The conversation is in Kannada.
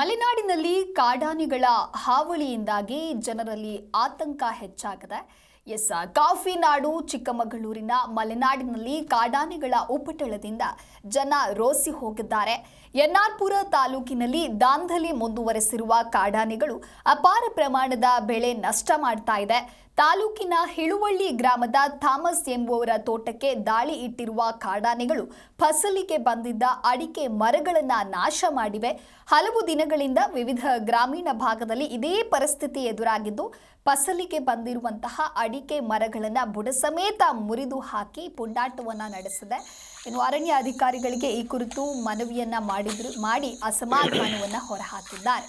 ಮಲೆನಾಡಿನಲ್ಲಿ ಕಾಡಾನೆಗಳ ಹಾವಳಿಯಿಂದಾಗಿ ಜನರಲ್ಲಿ ಆತಂಕ ಹೆಚ್ಚಾಗಿದೆ. ಎಸ್, ಕಾಫಿ ನಾಡು ಚಿಕ್ಕಮಗಳೂರಿನ ಮಲೆನಾಡಿನಲ್ಲಿ ಕಾಡಾನೆಗಳ ಉಪಟಳದಿಂದ ಜನ ರೋಸಿ ಹೋಗಿದ್ದಾರೆ. ಎನ್ಆರ್ಪುರ ತಾಲೂಕಿನಲ್ಲಿ ದಾಂಧಲಿ ಮುಂದುವರೆಸಿರುವ ಕಾಡಾನೆಗಳು ಅಪಾರ ಪ್ರಮಾಣದ ಬೆಳೆ ನಷ್ಟ ಮಾಡ್ತಾ ಇದೆ. ತಾಲೂಕಿನ ಹಿಳುವಳ್ಳಿ ಗ್ರಾಮದ ಥಾಮಸ್ ಎಂಬುವರ ತೋಟಕ್ಕೆ ದಾಳಿ ಇಟ್ಟಿರುವ ಕಾಡಾನೆಗಳು ಫಸಲಿಗೆ ಬಂದಿದ್ದ ಅಡಿಕೆ ಮರಗಳನ್ನು ನಾಶ ಮಾಡಿವೆ. ಹಲವು ದಿನಗಳಿಂದ ವಿವಿಧ ಗ್ರಾಮೀಣ ಭಾಗದಲ್ಲಿ ಇದೇ ಪರಿಸ್ಥಿತಿ ಎದುರಾಗಿದ್ದು, ಫಸಲಿಗೆ ಬಂದಿರುವಂತಹ ಅಡಿಕೆ ಮರಗಳನ್ನು ಬುಡಸಮೇತ ಮುರಿದು ಹಾಕಿ ಪುಂಡಾಟವನ್ನು ನಡೆಸಿದೆ. ಇನ್ನು ಅರಣ್ಯ ಅಧಿಕಾರಿಗಳಿಗೆ ಈ ಕುರಿತು ಮನವಿಯನ್ನು ಮಾಡಿದ್ರು, ಮಾಡಿ ಅಸಮಾಧಾನವನ್ನು ಹೊರಹಾಕಿದ್ದಾರೆ.